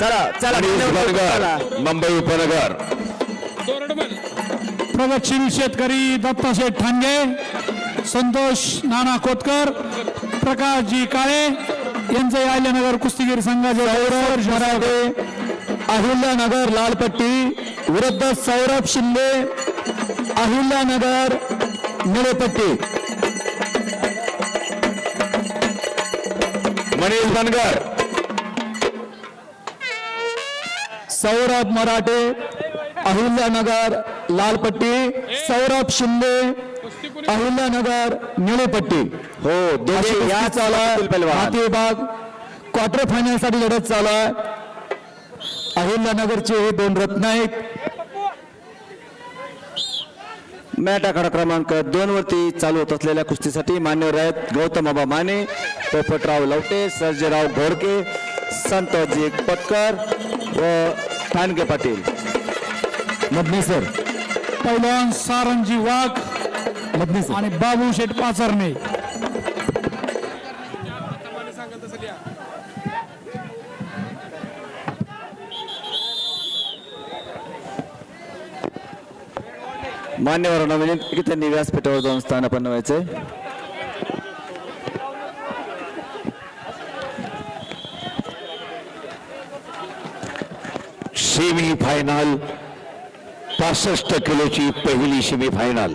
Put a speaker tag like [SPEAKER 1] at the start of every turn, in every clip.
[SPEAKER 1] चला चला
[SPEAKER 2] मुंबई उपनगर.
[SPEAKER 3] प्रगतशील शेतकरी दत्ताशेठ ठाणगे संतोष नाना कोतकर प्रकाशजी काळे यांचे आयल्यानगर कुस्तीगीर संघाचे अहिल्यानगर लालपट्टी विरुद्ध सौरभ शिंदे अहिल्यानगर निळेपट्टी.
[SPEAKER 2] मनीष बनगर.
[SPEAKER 3] सौरभ मराठे अहिल्यानगर लालपट्टी सौरभ शिंदे अहिल्यानगर निळेपट्टी.
[SPEAKER 1] हो दोघे या
[SPEAKER 3] चालू हाती विभाग क्वार्टर फायनलसाठी लढत चालू आहे. अहिल्यानगरचे हे दोन रत्न आहेत.
[SPEAKER 1] मॅट आखाडा क्रमांक दोन वरती चालू होत असलेल्या कुस्तीसाठी मान्यवर आहेत गौतम बाबा माने पोपटराव लवटे सर्जेराव घोडके संतोषजी पटकर व ठाणगे पाटील.
[SPEAKER 3] मधनेसर पैलवान सारंगजी वाघ मधनेसर आणि बाबू शेठ पाचरणे.
[SPEAKER 1] मान्यवरांना विनंती की त्यांनी व्यासपीठावर जाऊन स्थानापन्न व्हायचंय.
[SPEAKER 2] सेमी फायनल पासष्ट किलोची पहिली semi final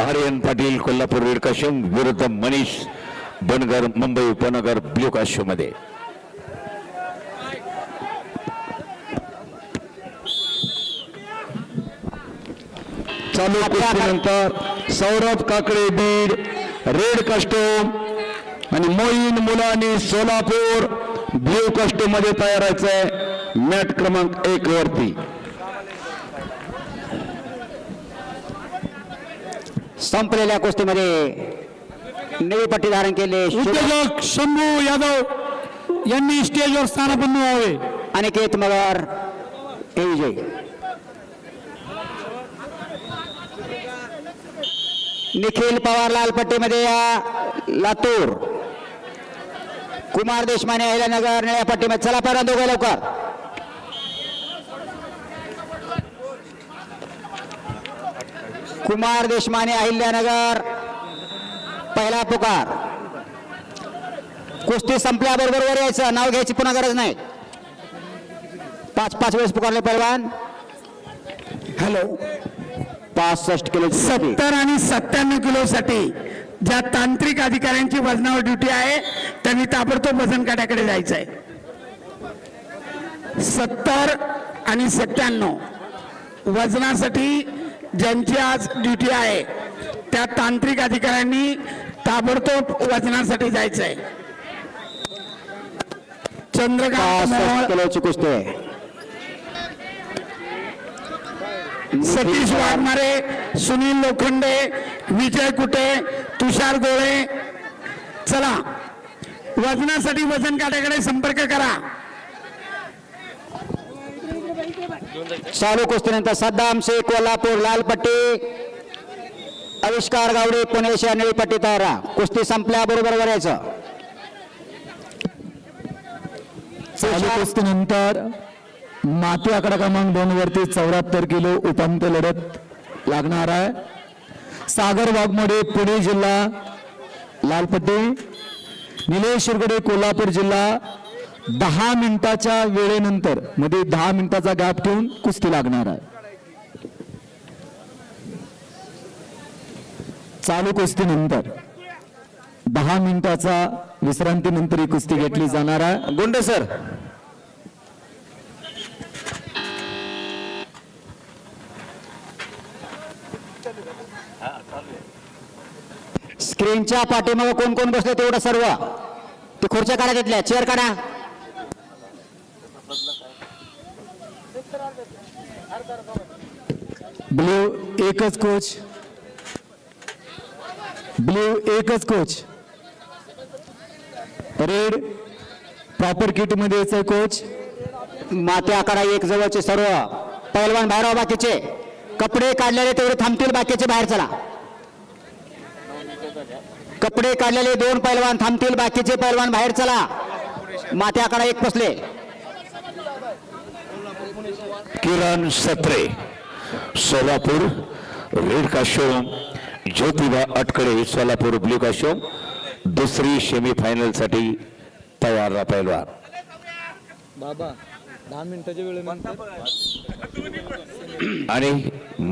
[SPEAKER 2] Aryan Patil Kolhapur red costume विरुद्ध मनीष बनगर मुंबई उपनगर ब्ल्यू काश्यू मध्ये
[SPEAKER 3] चालू नंतर सौरभ काकडे बीड रेड कस्टोम आणि मोईन मुलानी सोलापूर ब्ल्यू कस्टोममध्ये तयार व्हायचंय मॅट क्रमांक एक वरती.
[SPEAKER 4] संपलेल्या कुस्तीमध्ये निळी पट्टी धारण केले.
[SPEAKER 3] उद्योजक शंभू यादव यांनी स्टेजवर स्थानापन्न व्हावे.
[SPEAKER 4] अनिकेत मगर हे विजय. निखिल पवार लाल पट्टीमध्ये या लातूर. कुमार देशमाने अहिल्यानगर निळ्या पट्टीमध्ये. चला पहिला दोघं लवकर. कुमार देशमाने अहिल्यानगर. पहिला पुकार. कुस्ती संपल्याबरोबर वर यायचं. नाव घ्यायची पुन्हा गरज नाही. पाच पाच वेळेस पुकारले पैलवान हॅलो पासष्ट किलो
[SPEAKER 5] सत्तर आणि सत्त्याण्णव किलोसाठी ज्या तांत्रिक अधिकाऱ्यांची वजनावर ड्युटी आहे त्यांनी ताबडतोब वजन काट्याकडे जायचं आहे सत्तर आणि सत्त्याण्णव. वजनासाठी ज्यांची आज ड्युटी आहे त्या तांत्रिक अधिकाऱ्यांनी ताबडतोब वजनासाठी जायचं आहे चंद्रकांत सतीश वाघमारे सुनील लोखंडे विजय कुटे तुषार गोळे. चला. वजनासाठी वजन काट्याकडे संपर्क करा.
[SPEAKER 4] चालू कुस्तीनंतर सद्दाम शेख कोल्हापूर लालपट्टी आविष्कार गावडे पुणे एशिया पट्टी तयार कुस्ती संपल्याबरोबर वरायचं
[SPEAKER 3] चालू कुस्तीनंतर माती आकडा क्रमांक दोन वरती चौऱ्याहत्तर किलो उपांत्य लढत लागणार आहे. सागर वाघमोडे पुणे जिल्हा लालपट्टी. निलेश शिरगडे कोल्हापूर जिल्हा दहा मिनिटाच्या वेळेनंतरमध्ये दहा मिनिटाचा गॅप ठेवून कुस्ती लागणार आहे. चालू कुस्तीनंतर दहा मिनिटाचा विश्रांतीनंतर ही कुस्ती घेतली जाणार आहे.
[SPEAKER 1] गोंड सर.
[SPEAKER 4] स्क्रीनच्या पाठीमागे कोण कोण बसले तेवढं सर्व. ते खुर्च्या काढा घेतल्या चेअर काढा.
[SPEAKER 3] ब्ल्यू एकच कोच. ब्ल्यू एकच कोच. रेड प्रॉपर किटमध्ये यायचंय कोच.
[SPEAKER 4] माते आकडा एक जवळचे सर्व. पैलवान बाहेर बाकीचे कपडे काढलेले तेवढे थांबतील बाकीचे बाहेर चला. कपडे काढलेले दोन पैलवान थांबतील बाकीचे पैलवान बाहेर चला. माते आकडा एक बसले
[SPEAKER 2] Kiran Satre Solapur red costume Jyotiba Atkade Solapur blue costume दुसरी सेमीफायनलसाठी तयार राहा पहिलवान
[SPEAKER 6] बाबा दहा मिनिटाच्या वेळेनंतर
[SPEAKER 2] आणि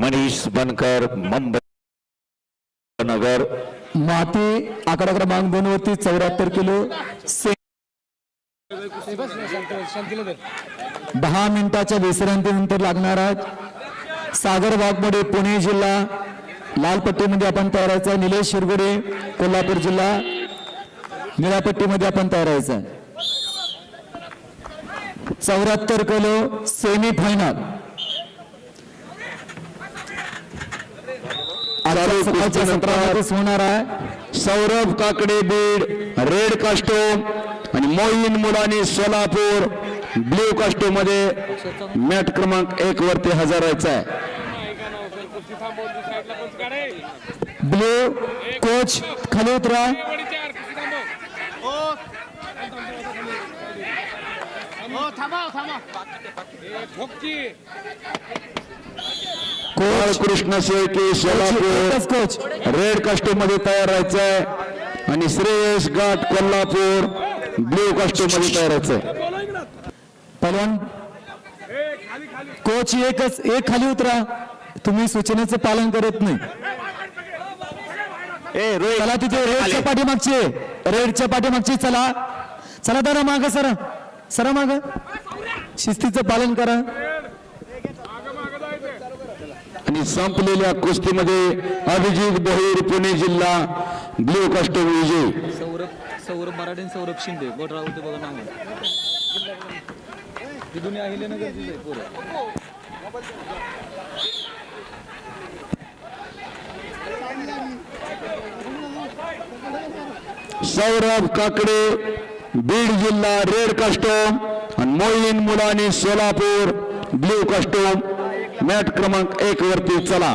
[SPEAKER 2] मनीष बनकर मुंबई नगर
[SPEAKER 3] माती आकडा क्रमांक दोन वरती चौऱ्याहत्तर किलो. से दहा मिनिटाच्या विश्रांतीनंतर लागणार आहेत. सागर वाघमोडे पुणे जिल्हा. लाल पट्टीमध्ये आपण तयारायचं आहे निलेश शिरगुडे कोल्हापूर जिल्हा. निळ्या पट्टीमध्ये आपण तयारायचं आहे चौऱ्याहत्तर किलो सेमी फायनल होणार आहे.
[SPEAKER 1] सौरभ काकडे बीड रेड कास्टोम आणि मोईन मुलानी सोलापूर. ब्ल्यू कास्टोममध्ये मॅट क्रमांक एक वरती हजर राहायचा आहे.
[SPEAKER 3] ब्ल्यू कोच खाली उतरा.
[SPEAKER 1] कृष्ण शेळके सोलापूर.
[SPEAKER 3] कोच.
[SPEAKER 1] रेड कास्टोममध्ये तयार राहायचं आहे आणि श्रेयस घाट कोल्हापूर ब्ल्यू कास्टोममध्ये तयार राहायचं आहे
[SPEAKER 3] पहिलवान कोच एकच एक खाली उतरा. तुम्ही सूचनेचं पालन करत नाही. चला तिथे रेडच्या पाठीमागचे. रेडच्या पाठीमागची चला. चला दादा माग सरा. सरा माग. शिस्तीचं पालन करा.
[SPEAKER 1] आणि संपलेल्या कुस्तीमध्ये अभिजित बहिर पुणे जिल्हा ब्ल्यू कास्टोम विजयी.
[SPEAKER 6] सौरभ सौरभ मराठे सौरभ शिंदे. बोटराव होते बघा नाव ही दुनिया अहिल्यानगरचीच आहे पोरं.
[SPEAKER 1] सौरभ काकडे बीड जिल्हा रेड कस्टम आणि Moin Mulani Solapur blue costume. Mat क्रमांक एक वरती चला.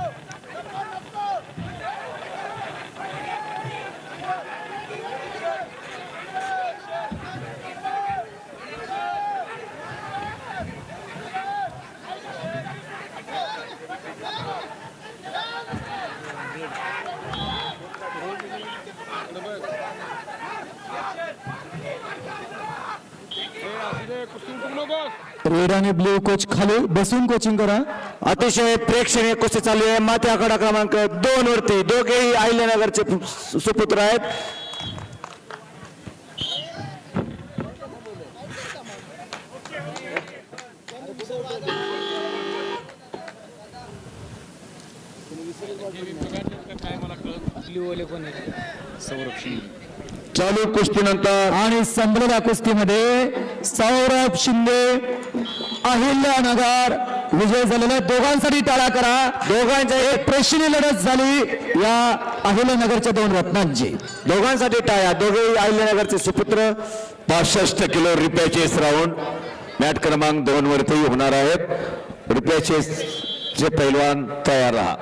[SPEAKER 3] रेड आणि ब्लू कोच खाली बसून कोचिंग करा.
[SPEAKER 1] अतिशय प्रेक्षणीय कुस्ती चालू आहे. माती आखाडा क्रमांक दोन वरती दोघेही अहिल्यानगरचे सुपुत्र आहेत.
[SPEAKER 6] ब्ल्यूवाले कोण आहे सौरभ शिंदे
[SPEAKER 1] चालू कुस्तीनंतर
[SPEAKER 3] आणि संपलेल्या कुस्तीमध्ये सौरभ शिंदे अहिल्यानगर विजय झालेले दोघांसाठी टाळा करा. दोघांच्या एक प्रेक्षणीय लढत झाली या अहिल्यानगरच्या दोन रत्नांची.
[SPEAKER 1] दोघांसाठी टाळ्या दोघेही अहिल्यानगरचे सुपुत्र.
[SPEAKER 2] पासष्ट किलो रुपयाचे राऊंड. मॅट क्रमांक दोन वरती होणार आहेत. रुपयाचे जे पैलवान तयार राहा.